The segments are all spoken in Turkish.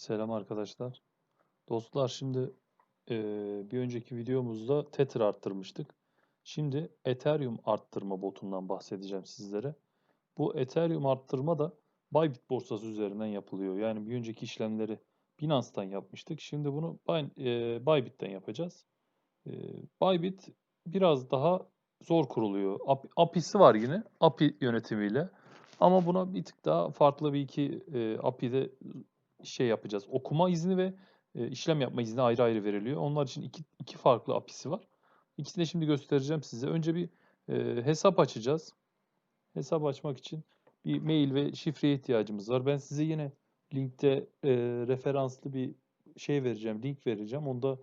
Selam arkadaşlar. Dostlar şimdi eee, bir önceki videomuzda Tether arttırmıştık. Şimdi Ethereum arttırma botundan bahsedeceğim sizlere. Bu Ethereum arttırma da Bybit borsası üzerinden yapılıyor. Yani bir önceki işlemleri Binance'tan yapmıştık. Şimdi bunu eee, Bybit'ten yapacağız. Eee, Bybit biraz daha zor kuruluyor. API API'si var yine API yönetimiyle. Ama buna bir tık daha farklı bir iki eee API'de şey yapacağız. Okuma izni ve e, işlem yapma izni ayrı ayrı veriliyor. Onlar için iki, iki farklı API'si var. İkisini şimdi göstereceğim size. Önce bir e, hesap açacağız. Hesap açmak için bir mail ve şifreye ihtiyacımız var. Ben size yine linkte e, referanslı bir şey vereceğim, link vereceğim. Onda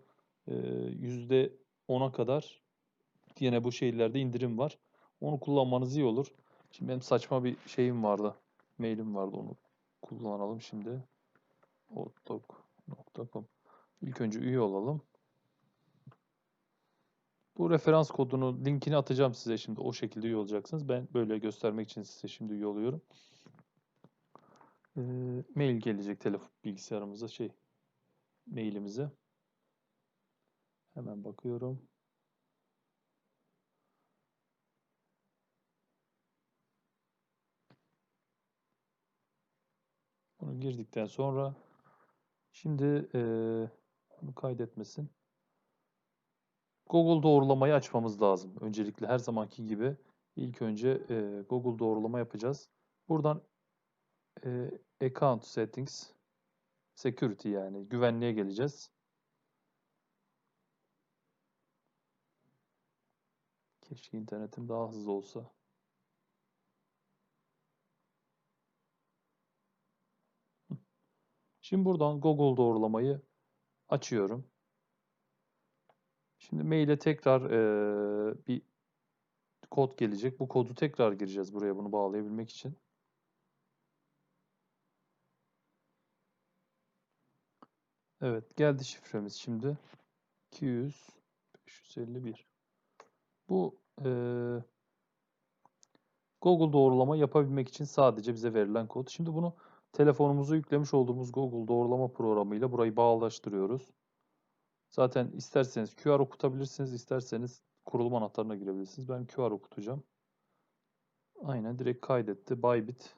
e, yüzde 10'a kadar yine bu şeylerde indirim var. Onu kullanmanız iyi olur. Şimdi benim saçma bir şeyim vardı. Mailim vardı onu kullanalım şimdi. Hotdog.com İlk önce üye olalım. Bu referans kodunu, linkini atacağım size şimdi. O şekilde üye olacaksınız. Ben böyle göstermek için size şimdi üye oluyorum. Ee, mail gelecek telefon bilgisayarımıza şey mailimize. Hemen bakıyorum. Bunu girdikten sonra şimdi eee bunu kaydetmesin. Google doğrulamayı açmamız lazım. Öncelikle her zamanki gibi ilk önce eee, Google doğrulama yapacağız. Buradan eee, Account Settings Security yani güvenliğe geleceğiz. Keşke internetim daha hızlı olsa. Şimdi buradan Google doğrulamayı açıyorum. Şimdi maile tekrar eee, bir kod gelecek. Bu kodu tekrar gireceğiz buraya bunu bağlayabilmek için. Evet geldi şifremiz şimdi. 200 551. Bu eee, Google doğrulama yapabilmek için sadece bize verilen kod. Şimdi bunu telefonumuza yüklemiş olduğumuz Google doğrulama programıyla burayı bağlaştırıyoruz. Zaten isterseniz QR okutabilirsiniz, isterseniz kurulum anahtarına girebilirsiniz. Ben QR okutacağım. Aynen direkt kaydetti. Bybit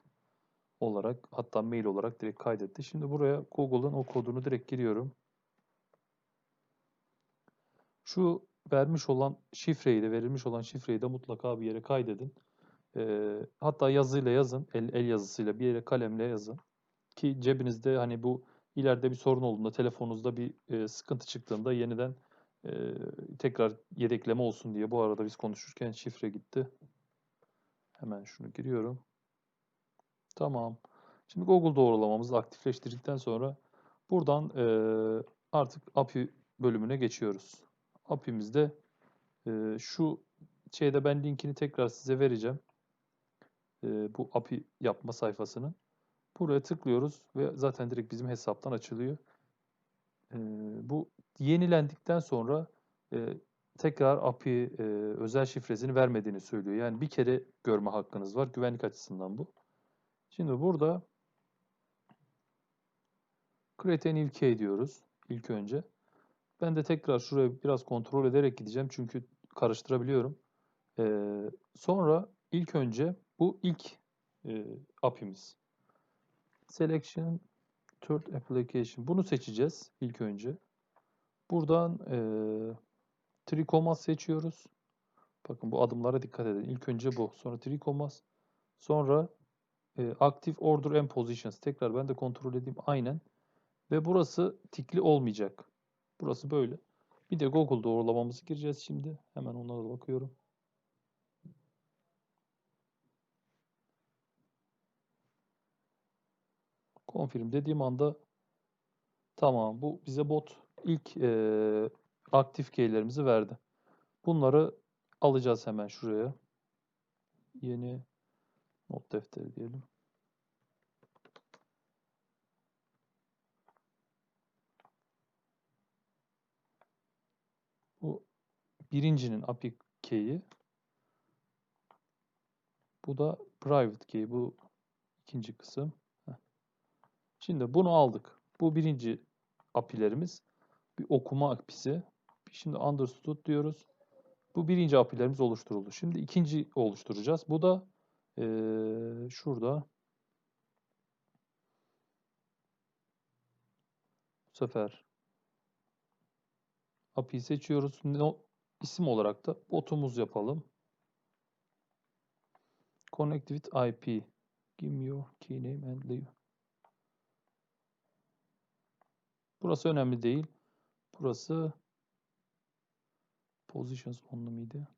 olarak hatta mail olarak direkt kaydetti. Şimdi buraya Google'ın o kodunu direkt giriyorum. Şu vermiş olan şifreyi de verilmiş olan şifreyi de mutlaka bir yere kaydedin. Ee, hatta yazıyla yazın, el, el yazısıyla bir yere kalemle yazın. Ki cebinizde hani bu ileride bir sorun olduğunda, telefonunuzda bir e, sıkıntı çıktığında yeniden e, tekrar yedekleme olsun diye. Bu arada biz konuşurken şifre gitti. Hemen şunu giriyorum. Tamam. Şimdi Google doğrulamamızı aktifleştirdikten sonra buradan e, artık API bölümüne geçiyoruz. API'mizde e, şu şeyde ben linkini tekrar size vereceğim. E, bu API yapma sayfasının. Buraya tıklıyoruz ve zaten direkt bizim hesaptan açılıyor. E, bu yenilendikten sonra e, tekrar API e, özel şifresini vermediğini söylüyor. Yani bir kere görme hakkınız var. Güvenlik açısından bu. Şimdi burada create a new key diyoruz ilk önce. Ben de tekrar şuraya biraz kontrol ederek gideceğim çünkü karıştırabiliyorum. Ee, sonra ilk önce bu ilk e, API'miz. Selection Third Application. Bunu seçeceğiz ilk önce. Buradan e, Tricomas seçiyoruz. Bakın bu adımlara dikkat edin. İlk önce bu. Sonra Tricomas. Sonra e, Active Order and Positions. Tekrar ben de kontrol edeyim. Aynen. Ve burası tikli olmayacak. Burası böyle. Bir de Google doğrulamamızı gireceğiz şimdi. Hemen onlara da bakıyorum. Confirm dediğim anda tamam bu bize bot ilk e, aktif keylerimizi verdi. Bunları alacağız hemen şuraya. Yeni not defteri diyelim. Bu birincinin API key'i. Bu da private key. Bu ikinci kısım. Şimdi bunu aldık. Bu birinci API'lerimiz. Bir okuma API'si. Şimdi understood diyoruz. Bu birinci API'lerimiz oluşturuldu. Şimdi ikinci oluşturacağız. Bu da eee, şurada bu sefer API'yi seçiyoruz. No, isim olarak da botumuz yapalım. Connect with IP. Give me your key name and leave. Burası önemli değil. Burası positions only miydi?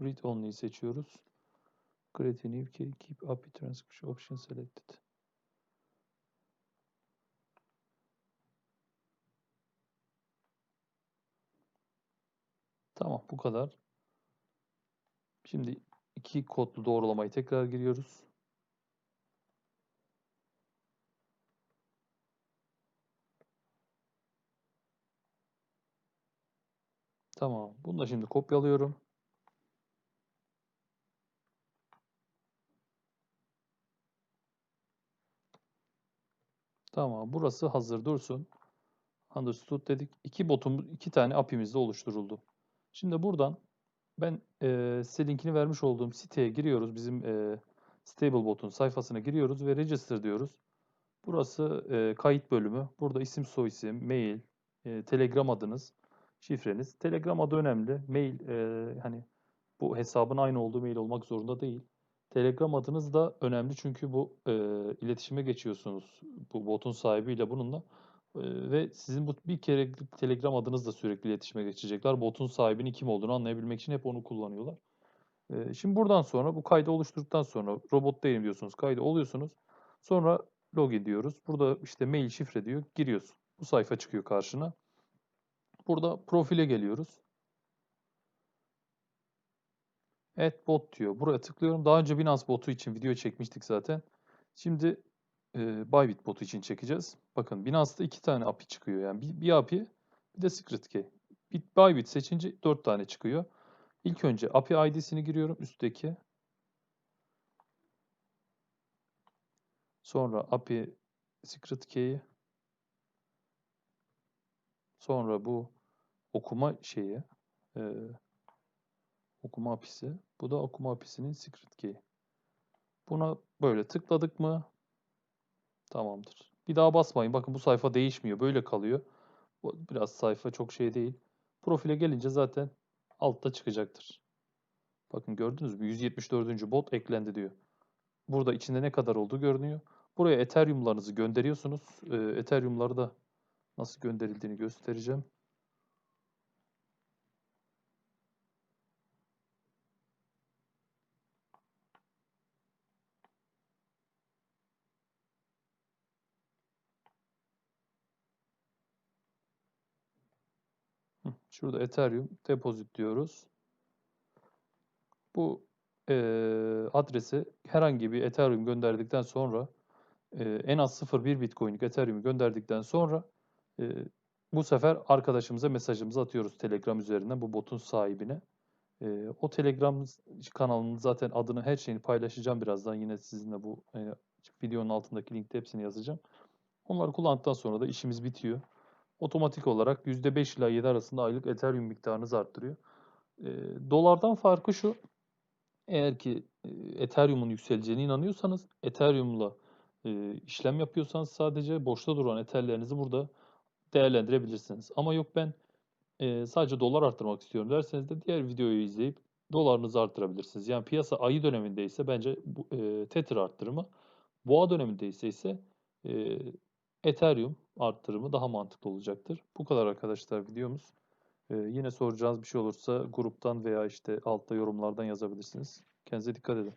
Read only'yi seçiyoruz. Create new key, keep API transcription option selected. Tamam bu kadar. Şimdi iki kodlu doğrulamayı tekrar giriyoruz. Tamam. Bunu da şimdi kopyalıyorum. Tamam. Burası hazır dursun. Understood dedik. İki botumuz, iki tane API'miz de oluşturuldu. Şimdi buradan ben e, size linkini vermiş olduğum siteye giriyoruz. Bizim e, StableBot'un sayfasına giriyoruz ve register diyoruz. Burası e, kayıt bölümü. Burada isim, soyisim, mail, e, Telegram adınız, şifreniz. Telegram adı önemli. Mail e, hani bu hesabın aynı olduğu mail olmak zorunda değil. Telegram adınız da önemli çünkü bu e, iletişime geçiyorsunuz bu botun sahibiyle bununla. E, ve sizin bu bir kere Telegram adınızla sürekli iletişime geçecekler. Botun sahibinin kim olduğunu anlayabilmek için hep onu kullanıyorlar. E, şimdi buradan sonra bu kaydı oluşturduktan sonra robot değilim diyorsunuz. Kaydı oluyorsunuz. Sonra login diyoruz. Burada işte mail şifre diyor. Giriyorsun. Bu sayfa çıkıyor karşına. Burada profile geliyoruz. Add bot diyor. Buraya tıklıyorum. Daha önce Binance botu için video çekmiştik zaten. Şimdi e, Bybit botu için çekeceğiz. Bakın Binance'da iki tane API çıkıyor. Yani bir, bir API bir de Secret Key. Bit, Bybit seçince dört tane çıkıyor. İlk önce API ID'sini giriyorum üstteki. Sonra API Secret Key'i. Sonra bu okuma şeyi. E, okuma API'si. Bu da okuma API'sinin secret key. Buna böyle tıkladık mı tamamdır. Bir daha basmayın. Bakın bu sayfa değişmiyor. Böyle kalıyor. Biraz sayfa çok şey değil. Profile gelince zaten altta çıkacaktır. Bakın gördünüz mü? 174. bot eklendi diyor. Burada içinde ne kadar olduğu görünüyor. Buraya Ethereum'larınızı gönderiyorsunuz. Ee, Ethereum'ları da nasıl gönderildiğini göstereceğim. Şurada Ethereum deposit diyoruz. Bu e, adrese herhangi bir Ethereum gönderdikten sonra e, en az 0.1 Bitcoin'lik Ethereum gönderdikten sonra e, bu sefer arkadaşımıza mesajımızı atıyoruz Telegram üzerinden bu botun sahibine. E, o Telegram kanalının zaten adını her şeyini paylaşacağım birazdan yine sizinle bu e, videonun altındaki linkte hepsini yazacağım. Onları kullandıktan sonra da işimiz bitiyor otomatik olarak %5 ila 7 arasında aylık Ethereum miktarınızı arttırıyor. E, dolardan farkı şu. Eğer ki e, Ethereum'un yükseleceğine inanıyorsanız Ethereum'la e, işlem yapıyorsanız sadece boşta duran Ether'lerinizi burada değerlendirebilirsiniz. Ama yok ben e, sadece dolar arttırmak istiyorum derseniz de diğer videoyu izleyip dolarınızı arttırabilirsiniz. Yani piyasa ayı dönemindeyse bence bu, e, Tether arttırımı, boğa dönemindeyse ise e, Ethereum arttırımı daha mantıklı olacaktır. Bu kadar arkadaşlar videomuz. Ee, yine soracağınız bir şey olursa gruptan veya işte altta yorumlardan yazabilirsiniz. Kendinize dikkat edin.